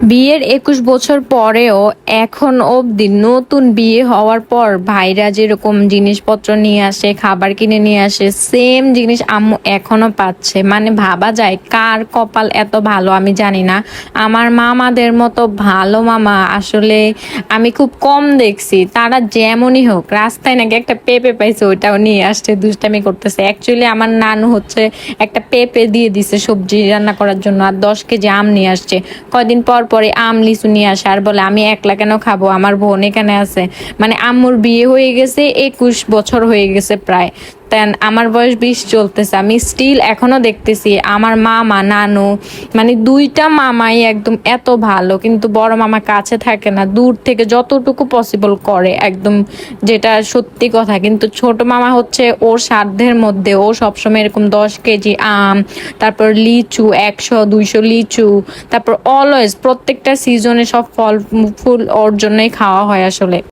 বিয়ের একুশ বছর পরেও এখন অবধি নতুন বিয়ে হওয়ার পর ভাইরা যেরকম জিনিসপত্র নিয়ে আসে, খাবার কিনে নিয়ে আসে সেম জিনিস আম্মু এখনও পাচ্ছে। মানে ভাবা যায়, কার কপাল এত ভালো আমি জানি না। আমার মামাদের মতো ভালো মামা আসলে আমি খুব কম দেখছি। তারা যেমনই হোক, রাস্তায় নাকি একটা পেঁপে পাইছে, ওইটাও নিয়ে আসছে, দুষ্টামি করতেছে। অ্যাকচুয়ালি আমার নানু হচ্ছে একটা পেঁপে দিয়ে দিছে সবজি রান্না করার জন্য, আর দশ কেজি আম নিয়ে আসছে। কয়দিন পর পরে আম লিচু নিয়ে আসে আর বলে, আমি একলা কেন খাব? আমার বোন এখানে আছে। মানে আম্মুর বিয়ে হয়ে গেছে, একুশ বছর হয়ে গেছে প্রায়। তেন আমার বয়স বিশ চলতেছে, আমি স্টিল এখনও দেখতেছি আমার মামা, নানু মানে দুইটা মামাই একদম এত ভালো, কিন্তু বড় মামা কাছে থাকে না, দূর থেকে যতটুকু পসিবল করে, একদম যেটা সত্যি কথা। কিন্তু ছোট মামা হচ্ছে ওর সাধ্যের মধ্যে, ও সবসময় এরকম দশ কেজি আম, তারপর লিচু একশো, দুইশো লিচু, তারপর অলওয়েজ প্রত্যেকটা সিজনে সব ফল, ফুল ওর জন্যই খাওয়া হয় আসলে।